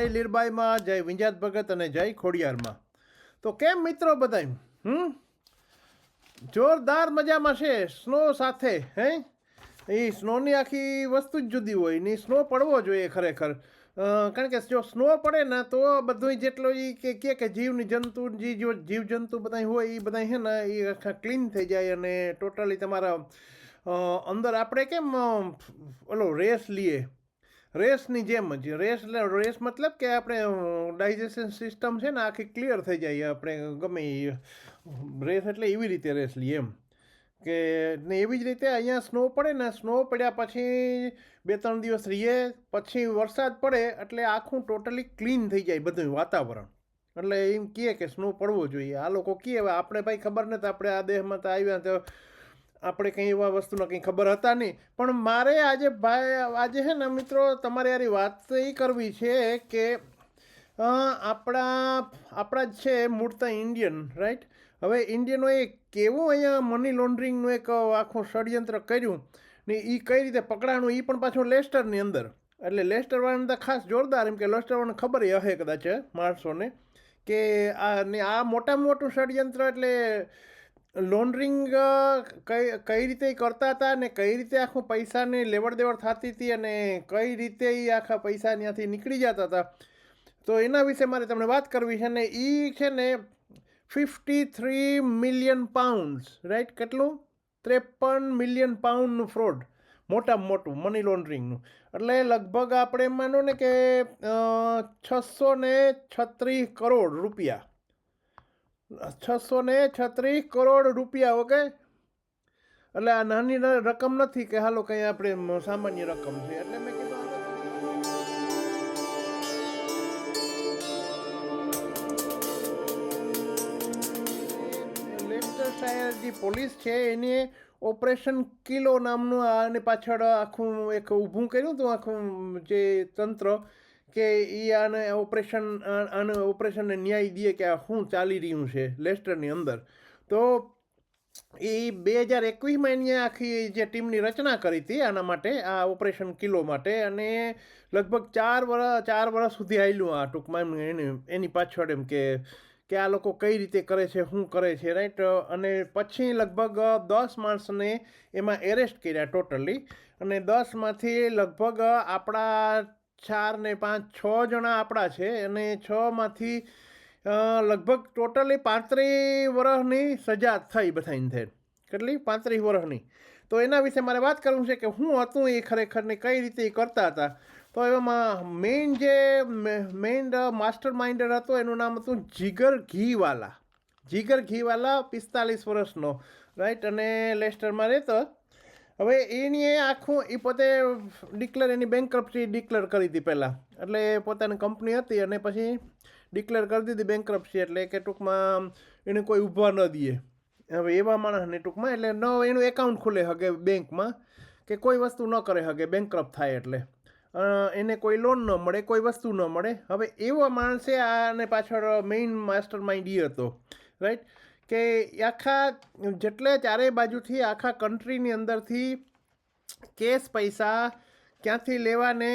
જય લીરબાઈમાં, જય વિંજાત ભગત અને જય ખોડિયારમાં. તો કેમ મિત્રો બધાય? હમ? જોરદાર મજામાં છે સ્નો સાથે, હે? એ સ્નોની આખી વસ્તુ જ જુદી હોય, ને સ્નો પડવો જોઈએ ખરેખર. કારણ કે જો સ્નો પડે ને તો બધું જેટલો એ કે કે કે જીવની જંતુ, જે જો જીવજંતુ બધા હોય એ બધા છે ને એ આખા ક્લીન થઈ જાય અને ટોટલી તમારા અંદર આપણે કેમ ઓલો રેસ લઈએ રેસની જેમ જ. રેસ એટલે રેસ મતલબ કે આપણે ડાયજેશન સિસ્ટમ છે ને આખી ક્લિયર થઈ જાય. આપણે ગમે રેસ એટલે એવી રીતે રેસ લઈએ એમ. કે ને એવી જ રીતે અહીંયા સ્નો પડે ને સ્નો પડ્યા પછી બે ત્રણ દિવસ રહીએ, પછી વરસાદ પડે એટલે આખું ટોટલી ક્લીન થઈ જાય બધું વાતાવરણ. એટલે એમ કહે કે સ્નો પડવો જોઈએ. આ લોકો કહે આપણે ભાઈ ખબર નથી, આપણે આ દેહમાં તો આવ્યા તો આપણે કંઈ એવા વસ્તુના કંઈ ખબર હતા નહીં. પણ મારે આજે ભાઈ, આજે છે ને મિત્રો, તમારે યારી વાત એ કરવી છે કે આપણા આપણા જ છે મૂળતા ઇન્ડિયન રાઈટ હવે ઇન્ડિયનોએ કેવું અહીંયા મની લોન્ડરિંગનું એક આખું ષડયંત્ર કર્યું ને એ કઈ રીતે પકડાણું એ પણ પાછું લેસ્ટરની અંદર. એટલે લેસ્ટરવાળાને તો ખાસ જોરદાર એમ કે લેસ્ટરવાળાને ખબર ય હશે કદાચ, માણસોને, કે આ ને આ મોટામાં મોટું ષડયંત્ર એટલે લોન્ડરિંગ કઈ કઈ રીતે કરતા હતા ને કઈ રીતે આખું પૈસાની લેવડ દેવડ થતી હતી અને કઈ રીતે એ આખા પૈસા ત્યાંથી નીકળી જતા હતા? તો એના વિશે મારે તમને વાત કરવી છે ને એ છે ને fifty three million pounds, right? કેટલું? ત્રેપન મિલિયન પાઉન્ડનું ફ્રોડ, મોટામાં મોટું, મની લોન્ડરિંગનું. એટલે લગભગ આપણે માનો ને કે છસો ને છત્રીસ કરોડ રૂપિયા છસો ને છત્રીસ કરોડ રૂપિયા ઓકે એટલે આ નાની ન- રકમ નથી કે હાલો કંઈ આપણે મ- સામાન્ય રકમ છે. એટલે મેં કીધું લેન્ચરશાયર જે પોલીસ છે, એને ઓપરેશન કિલો નામનું આને પાછળ આખું એક ઊભું કર્યું હતું, આખું જે તંત્ર. કે એ આને ઓપરેશન આને ઓપરેશનને ન્યાય દે કે આ શું ચાલી રહ્યું છે લેસ્ટરની અંદર. તો એ બે હજાર એકવીસમાં એની આખી જે ટીમની રચના કરી હતી આના માટે, આ ઓપરેશન કિલો માટે, અને લગભગ ચાર વર્ષ ચાર વર્ષ સુધી આવેલું આ ટૂંકમાં એની એની પાછળ એમ કે કે આ લોકો કઈ રીતે કરે છે, શું કરે છે રાઈટ અને પછી લગભગ દસ માણસને એમાં એરેસ્ટ કર્યા ટોટલી અને દસમાંથી લગભગ આપણા ચાર ને પાંચ, છ જણા આપણા છે અને છમાંથી લગભગ ટોટલી પાંત્રીસ વર્ષની સજા થઈ બધાને થઈ કેટલી? પાંત્રીસ વર્ષની તો એના વિશે મારે વાત કરવું છે કે હું હતું એ ખરેખર ને કઈ રીતે એ કરતા હતા? તો એમાં મેઇન જે મેઇન માસ્ટર માઇન્ડર હતો એનું નામ હતું જીગર ઘીવાલા. જીગર ઘીવાલા પિસ્તાલીસ વર્ષનો રાઈટ અને લેસ્ટરમાં રહેતો હવે એની એ આખું, એ પોતે ડિક્લેર એની બેંકરપ્સી ડિક્લેર કરી હતી પહેલાં. એટલે પોતાની કંપની હતી અને પછી ડિક્લેર કરી દીધી બેંકરપ્સી એટલે કે ટૂંકમાં એને કોઈ ઊભા ન દે હવે એવા માણસને ટૂંકમાં, એટલે ન, એનું એકાઉન્ટ ખુલે હગે બેંકમાં કે કોઈ વસ્તુ ન કરે હગે બેંક થાય એટલે. એને કોઈ લોન ન મળે, કોઈ વસ્તુ ન મળે. હવે એવા માણસે આને પાછળ મેઇન માસ્ટર માઇન્ડ એ હતો. રાઈટ કે આખા જેટલે ચારેય બાજુથી આખા કન્ટ્રીની અંદરથી કેશ પૈસા ક્યાંથી લેવાને,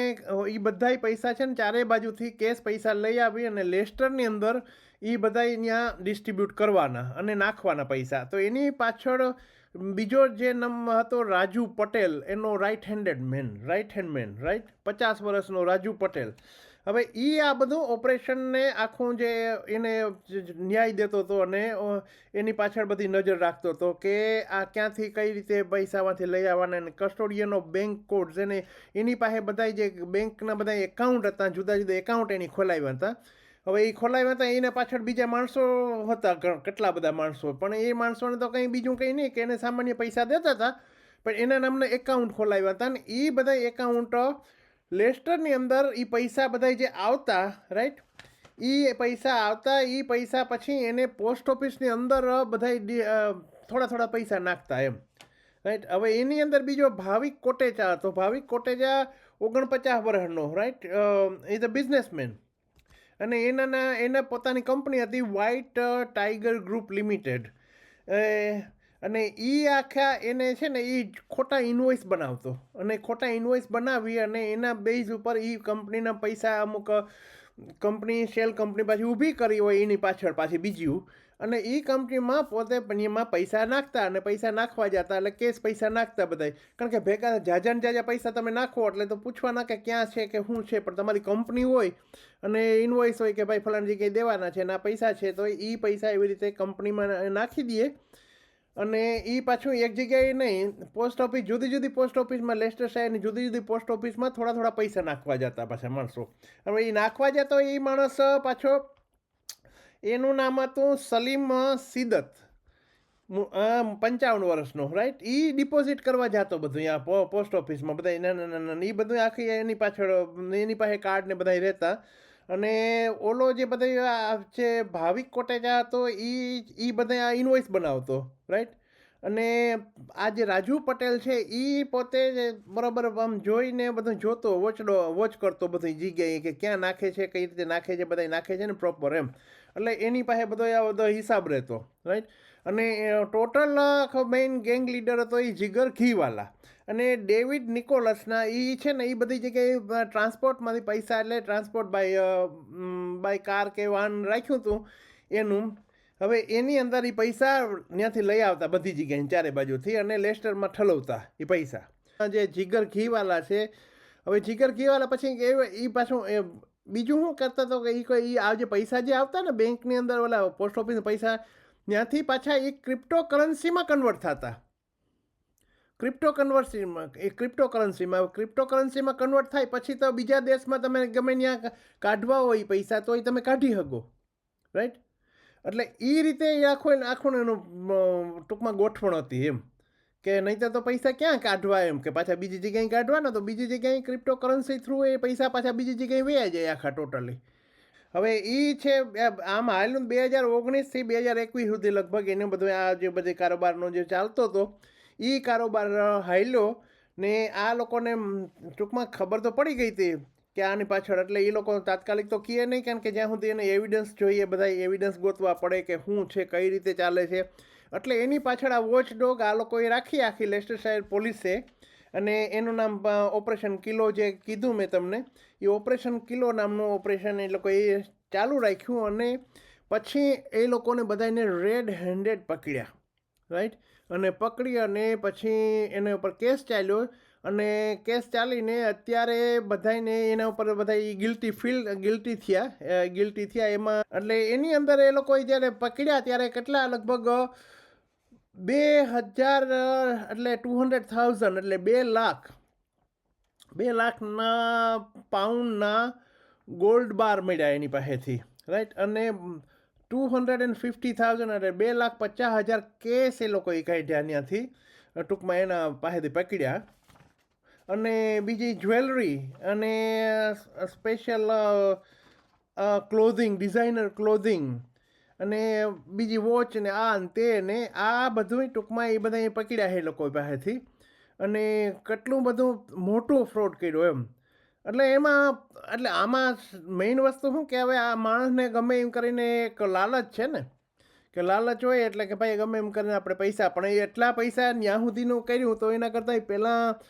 એ બધાય પૈસા છે ને ચારેય બાજુથી કેશ પૈસા લઈ આવી અને લેસ્ટરની અંદર એ બધાય ત્યાં ડિસ્ટ્રીબ્યુટ કરવાના અને નાખવાના પૈસા. તો એની પાછળ બીજો જે નામ હતો રાજુ પટેલ, એનો right handed man right hand man right પચાસ વર્ષનો રાજુ પટેલ. હવે એ આ બધું ઓપરેશનને આખું જે એને ન્યાય દેતો હતો અને એની પાછળ બધી નજર રાખતો હતો કે આ ક્યાંથી કઈ રીતે પૈસામાંથી લઈ આવવાના અને કસ્ટોડિયનો બેંક કોડ્સ એને એની પાસે બધા જે બેંકના બધા એકાઉન્ટ હતા, જુદા જુદા એકાઉન્ટ એની ખોલાવ્યા હતા. હવે એ ખોલાવ્યા હતા, એને પાછળ બીજા માણસો હતા કેટલા બધા માણસો. પણ એ માણસોને તો કંઈ બીજું કંઈ નહીં કે એને સામાન્ય પૈસા દેતા હતા. પણ એના નામના એકાઉન્ટ ખોલાવ્યા હતા અને એ બધા એકાઉન્ટ લેસ્ટરની અંદર એ પૈસા બધા જે આવતા રાઈટ એ પૈસા આવતા એ પૈસા પછી એને પોસ્ટ ઓફિસની અંદર બધા થોડા થોડા પૈસા નાખતા એમ. રાઈટ હવે એની અંદર બીજો ભાવિક કોટેચા હતો. ભાવિક કોટેચા ઓગણપચાસ વર્ષનો રાઈટ ઇઝ અ બિઝનેસમેન અને એના એના પોતાની કંપની હતી વ્હાઇટ ટાઈગર ગ્રુપ લિમિટેડ અને એ આખા એને છે ને એ ખોટા ઇન્વોઇસ બનાવતો. અને ખોટા ઇન્વોઇસ બનાવી અને એના બેઝ ઉપર એ કંપનીના પૈસા અમુક કંપની શેલ કંપની પાછી ઊભી કરી હોય એની પાછળ પાછી બીજી. અને એ કંપનીમાં પોતે એમાં પૈસા નાખતા અને પૈસા નાખવા જતા એટલે કેસ પૈસા નાખતા બધા કારણ કે ભેગા જાજા ને જાજા પૈસા તમે નાખો એટલે તો પૂછવાના કે ક્યાં છે કે શું છે, પણ તમારી કંપની હોય અને ઇન્વોઇસ હોય કે ભાઈ ફલાણી જગ્યાએ દેવાના છે અને આ પૈસા છે તો એ પૈસા એવી રીતે કંપનીમાં નાખી દઈએ અને એ પાછું એક જગ્યાએ નહીં પોસ્ટ ઓફિસ જુદી જુદી પોસ્ટ ઓફિસમાં લેસ્ટર શહેરની જુદી જુદી પોસ્ટ ઓફિસમાં થોડા થોડા પૈસા નાખવા જતા પાછા માણસો. હવે એ નાખવા જતો એ માણસ પાછો, એનું નામ હતું સલીમ સિદત. પંચાવન વર્ષનો રાઈટ એ ડિપોઝિટ કરવા જતો બધું અહીંયા પોસ્ટ ઓફિસમાં બધા ના ના ના એ બધું આખી એની પાછળ, એની પાસે કાર્ડ ને બધા રહેતા. અને ઓલો જે બધા છે ભાવિક કોટેચા હતો એ એ બધા ઇન્વોઇસ બનાવતો રાઈટ અને આ જે રાજુ પટેલ છે એ પોતે બરાબર આમ જોઈને બધું જોતો વોચડો વોચ કરતો બધી જગ્યાએ કે ક્યાં નાખે છે, કઈ રીતે નાખે છે બધા નાખે છે ને પ્રોપર એમ. એટલે એની પાસે બધો આ બધો હિસાબ રહેતો રાઈટ અને ટોટલ આખો મેઇન ગેંગ લીડર હતો એ જીગર ઘીવાલા. અને ડેવિડ નિકોલસના એ છે ને એ બધી જગ્યાએ ટ્રાન્સપોર્ટમાંથી પૈસા એટલે ટ્રાન્સપોર્ટ બાય બાય કાર કે વાહન રાખ્યું હતું એનું. હવે એની અંદર એ પૈસા ત્યાંથી લઈ આવતા બધી જગ્યાએ, ચારે બાજુથી અને લેસ્ટરમાં ઠલવતા એ પૈસા. જે જીગર ઘીવાલા છે, હવે જીગર ઘીવાલા પછી એ પાછું એ બીજું શું કરતા હતો કે એ કોઈ આ જે પૈસા જે આવતા ને બેંકની અંદર ઓલા પોસ્ટ ઓફિસ પૈસા, ત્યાંથી પાછા એ ક્રિપ્ટો કરન્સીમાં કન્વર્ટ થતા. ક્રિપ્ટો કન્વર્સીમાં એ ક્રિપ્ટો કરન્સીમાં ક્રિપ્ટો કરન્સીમાં કન્વર્ટ થાય, પછી તો બીજા દેશમાં તમે ગમે ત્યાં કાઢવા હોય પૈસા, તો એ તમે કાઢી શકો. રાઈટ એટલે એ રીતે એ આખો એને- આખું એનું ટૂંકમાં ગોઠવણ હતી એમ. કે નહીં તો પૈસા ક્યાં કાઢવા એમ, કે પાછા બીજી જગ્યાએ કાઢવાના, તો બીજી જગ્યાએ ક્રિપ્ટો કરન્સી થ્રુ એ પૈસા પાછા બીજી જગ્યાએ વયા જાય આખા ટોટલી હવે એ છે આમ હાલનું બે હજાર ઓગણીસથી બે હજાર એકવીસ સુધી લગભગ એને બધું આ જે બધે કારોબારનો જે ચાલતો હતો એ કારોબાર હાલ્યો ને આ લોકોને ટૂંકમાં ખબર તો પડી ગઈ હતી કે આની પાછળ એટલે એ લોકો તાત્કાલિક તો કહે નહીં કારણ કે જ્યાં સુધી એને એવિડન્સ જોઈએ, બધા એવિડન્સ ગોતવા પડે કે શું છે, કઈ રીતે ચાલે છે. એટલે એની પાછળ આ વોચ ડોગ આ લોકોએ રાખી આખી લેસ્ટર શહેર પોલીસે અને એનું નામ ઓપરેશન કિલો જે કીધું મેં તમને, એ ઓપરેશન કિલો નામનું ઓપરેશન એ લોકોએ ચાલુ રાખ્યું અને પછી એ લોકોને બધાને રેડ હેન્ડેડ પકડ્યા. રાઈટ અને પકડી અને પછી એના ઉપર કેસ ચાલ્યો. અને કેસ ચાલીને અત્યારે બધાને એના ઉપર બધા ગિલ્ટી ફીલ ગિલ્ટી થયા. ગિલ્ટી થયા એમાં. એટલે એની અંદર એ લોકોએ જ્યારે પકડ્યા ત્યારે કેટલા લગભગ બે હજાર, એટલે ટુ હંડ્રેડ થાઉઝન્ડ, એટલે બે લાખ, બે લાખના પાઉન્ડના ગોલ્ડ બાર મળ્યા એની પાસેથી રાઈટ અને two hundred and fifty thousand એટલે બે લાખ પચાસ હજાર કેસ એ લોકોએ કાઢ્યા ત્યાંથી. ટૂંકમાં એના પાસેથી પકડ્યા. અને બીજી જ્વેલરી અને સ્પેશિયલ ક્લોથિંગ, ડિઝાઇનર ક્લોથિંગ અને બીજી વોચ ને આ ને તે ને આ બધું ટૂંકમાં એ બધા પકડ્યા છે લોકો પાસેથી. અને કેટલું બધું મોટું ફ્રોડ કર્યો એમ. એટલે એમાં, એટલે આમાં મેઇન વસ્તુ શું કે હવે આ માણસને ગમે એમ કરીને એક લાલચ છે ને, કે લાલચ હોય એટલે કે ભાઈ ગમે એમ કરીને આપણે પૈસા, પણ એ એટલા પૈસા ત્યાં સુધીનું કર્યું તો એના કરતાં પહેલાં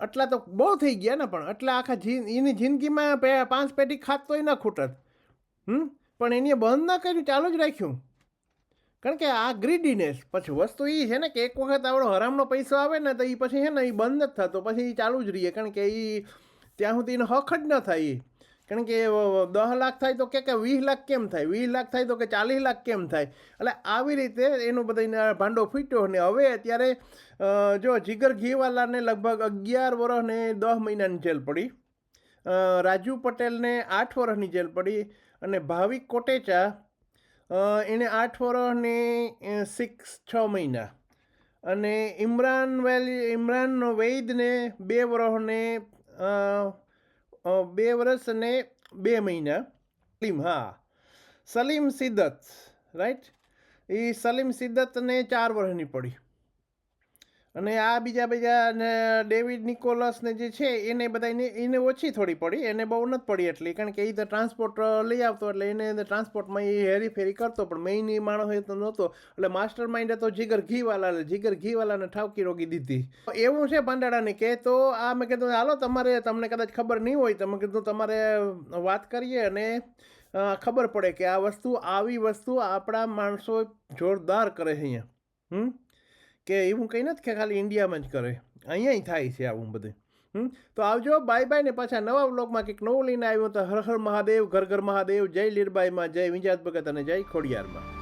આટલા તો બહુ થઈ ગયા ને પણ, આટલા આખા એની જિંદગીમાં પાંચ પેટી ખાત તોય ના ખૂટત. હમ? પણ એને બંધ ના કર્યું, ચાલુ જ રાખ્યું. કારણ કે આ ગ્રીડીનેસ પછી વસ્તુ એ છે ને કે એક વખત આપણો હરામનો પૈસો આવે ને તો એ પછી છે ને એ બંધ જ થતો, પછી એ ચાલુ જ રહીએ. કારણ કે એ ત્યાં સુધી એને હક જ ન થાય એ કારણ કે દસ લાખ થાય તો કે કે વીસ લાખ કેમ થાય? વીસ લાખ થાય તો કે ચાલીસ લાખ કેમ થાય? એટલે આવી રીતે એનું બધા ભાંડો ફૂટ્યો ને હવે અત્યારે જો જીગર ઘીવાલાને લગભગ અગિયાર વર્ષને દસ મહિનાની જેલ પડી. રાજુ પટેલને આઠ વર્ષની જેલ પડી અને ભાવિક કોટેચા એને આઠ વર્ષને સિક્સ છ મહિના. અને ઇમરાન વેલી, ઇમરાન વૈદને બે વર્ષને બે વર્ષ અને બે મહિના. સલીમ, હા. સલીમ સિદ્દત રાઈટ એ સલીમ સિદ્દતને ચાર વર્ષની પડી. અને આ બીજા બીજા ડેવિડ નિકોલસને જે છે, એને બધા એને એને ઓછી થોડી પડી, એને બહુ નથી પડી એટલી. કારણ કે એ તો ટ્રાન્સપોર્ટ લઈ આવતો એટલે એને ટ્રાન્સપોર્ટમાં એ હેરીફેરી કરતો, પણ મેઇન એ માણસ એ તો નહોતો. એટલે માસ્ટર માઇન્ડ તો જીગર ઘીવાલા જીગર ઘીવાલાને ઠાવકી રોગી દીધી. એવું છે પાંડાડાની કે તો આ મેં કીધું, હાલો, તમારે તમને કદાચ ખબર નહીં હોય તમે કીધું, તમારે વાત કરીએ અને ખબર પડે કે આ વસ્તુ, આવી વસ્તુ આપણા માણસો જોરદાર કરે છે અહીંયા. હમ? કે એવું કંઈ નથી કે ખાલી ઇન્ડિયામાં જ કરે. અહીંયા થાય છે આવું બધું. તો આવજો બાય બાય ને પાછા નવા વ્લોગમાં કંઈક નવું લઈને આવ્યું તો હર હર મહાદેવ, ઘર ઘર મહાદેવ, જય લીરબાઈમાં, જય વિંજાત ભગત અને જય ખોડિયારમાં.